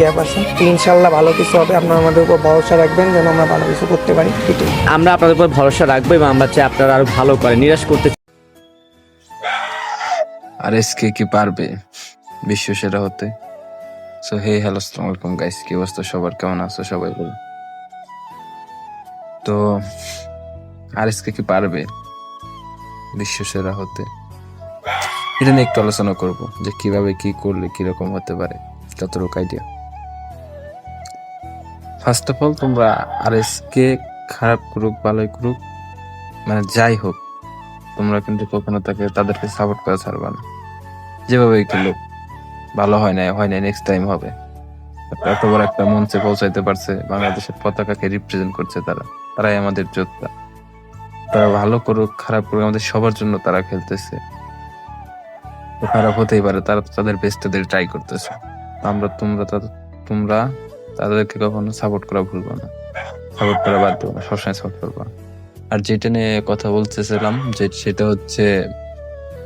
Gap আছে। ইনশাল্লাহ ভালো কিছু হবে। আপনারা আমাদের উপর ভরসা রাখবেন যেন আমরা ভালো কিছু করতে পারি। আমরা আপনাদের উপর ভরসা রাখব এবং আমরা চাই আপনারা আরও ভালো করে নিরাশ করতে আর এসকে কি পারবে? বিশ্ব সেরা হতে। সো হে হ্যালো আসসালামু আলাইকুম গাইস কি অবস্থা? সবার কেমন আছো? সবাই বলো তো আর এসকে কি পারবে? বিশ্ব সেরা হতে। এটা নিয়ে একটু আলোচনা করব যে কীভাবে কি করলে কীরকম হতে পারে। যতটুকু আইডিয়া ফার্স্ট অফ অল তোমরা আর এসকে খারাপ করুক, ভালোই করুক মানে যাই হোক, তোমরা কিন্তু কখনো তাকে, তাদেরকে সাপোর্ট করা ছাড়বা না। যেভাবে খেলুক ভালো হয় না হয় না নেক্সট টাইম হবে। এত বড় একটা মঞ্চে পৌঁছাইতে পারছে, বাংলাদেশের পতাকাকে রিপ্রেজেন্ট করছে তারা। তারাই আমাদের যোদ্ধা। তারা ভালো করুক, খারাপ করুক, আমাদের সবার জন্য তারা খেলতেছে। খারাপ হতেই পারে, তারা তাদের বেস্টদের ট্রাই করতেছে। আমরা, তোমরা তোমরা তাদেরকে কখনো সাপোর্ট করা ভুলবো না। সাপোর্ট করা বাদ দেবো না, সবসময় সাপোর্ট করব আর যেটা নিয়ে কথা বলতেছিলাম, যে সেটা হচ্ছে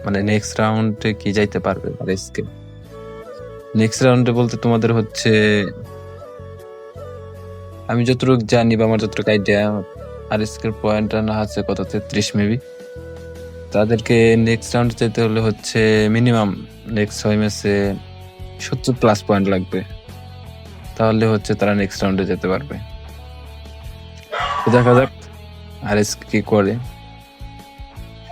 মানে নেক্সট রাউন্ডে কি যাইতে পারবে রেসকে? নেক্সট রাউন্ডে বলতে তোমাদের হচ্ছে, আমি যতটুকু জানি বা আমার যতটুকু আইডিয়া আর এসকের পয়েন্ট না আছে কত, তেত্রিশ মেবি তাদেরকে নেক্সট রাউন্ডে যেতে হলে হচ্ছে মিনিমাম নেক্সট ছয় ম্যাচে সত্তর প্লাস পয়েন্ট লাগবে। তাহলে হচ্ছে তারা নেক্সট রাউন্ডে যেতে পারবে। দেখা যাক আর এস কি করে।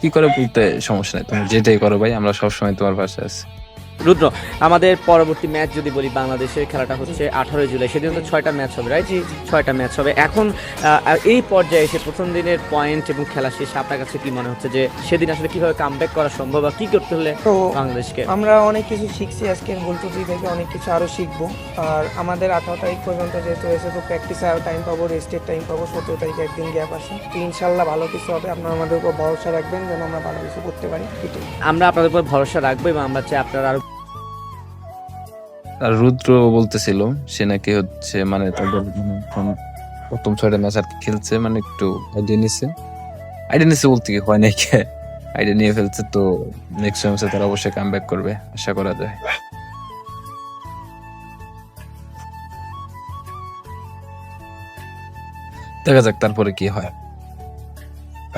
কি করে বলতে সমস্যা নেই, তুমি যেটাই করো ভাই, আমরা সবসময় তোমার পাশে আছি। রুদ্র আমাদের পরবর্তী ম্যাচ যদি বলি বাংলাদেশের খেলাটা হচ্ছে আঠারোই জুলাই। সেদিন তো ছয়টা ম্যাচ হবে রাইট ছয়টা ম্যাচ হবে। এখন এই পর্যায়ে এসে প্রথম দিনের পয়েন্ট এবং খেলা শেষে আপনার কাছে কি মনে হচ্ছে যে সেদিন আসলে কীভাবে কামব্যাক করা সম্ভব বা কি করতে হলে বাংলাদেশকে? আমরা অনেক কিছু শিখছি আজকের ভুল ত্রুটি থেকে অনেক কিছু আরও শিখব। আর আমাদের আঠারো তারিখ পর্যন্ত যেহেতু এসে তো প্র্যাকটিসে আরও টাইম পাবো রেস্টের টাইম পাবো সতেরো তারিখে একদিন গ্যাপ আছে তো ইনশাল্লাহ ভালো কিছু হবে। আপনারা আমাদের উপর ভরসা রাখবেন যেন আমরা ভালো কিছু করতে পারি। আমরা আপনাদের উপর ভরসা রাখব এবং আমরা চাই আপনারা আরও আর রুদ্র বলতেছিল, সে নাকি হচ্ছে মানে তাদের মানে প্রথম ছয়টা ম্যাচ আর খেলছে মানে একটু আইডিয়া নিছে। আইডিয়া নিছে বলতে কি হয় নাকি আইডিয়া নিয়ে ফেলছে তো নেক্সট ম্যাচে তারা অবশ্যই কাম করবে, আশা করা যায়। দেখা যাক তারপরে কি হয়।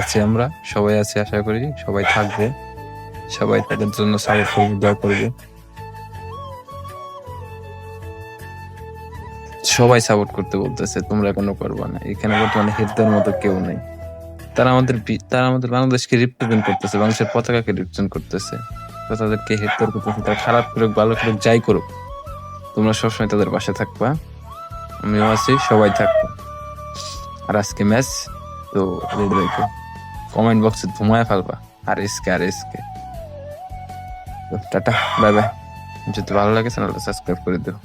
আছি আমরা, সবাই আছি আশা করি, সবাই থাকবে। সবাই তাদের জন্য সাপোর্ট করবে, দোয়া করবে। সবাই সাপোর্ট করতে বলতেছে, তোমরা কোনো করবে না। এখানে বর্তমানে হেডদের মতো কেউ নেই। তারা আমাদের তারা আমাদের বাংলাদেশকে রিপ্রেজেন্ট করতেছে, বাংলাদেশের পতাকাকে রিপ্রেজেন্ট করতেছে। তো তাদেরকে হেড করতেছে, তারা খারাপ করুক, ভালো করুক, যাই করুক, তোমরা সবসময় তাদের পাশে থাকবা। আমিও আছি, সবাই থাকব। আর আজকে ম্যাচ তো রেডি কমেন্ট বক্সে ধুমায় ফেলবা। আর এসকে আর এসকে টাটা বাই বাই যদি ভালো লাগে চ্যানেলটা সাবস্ক্রাইব করে দিও।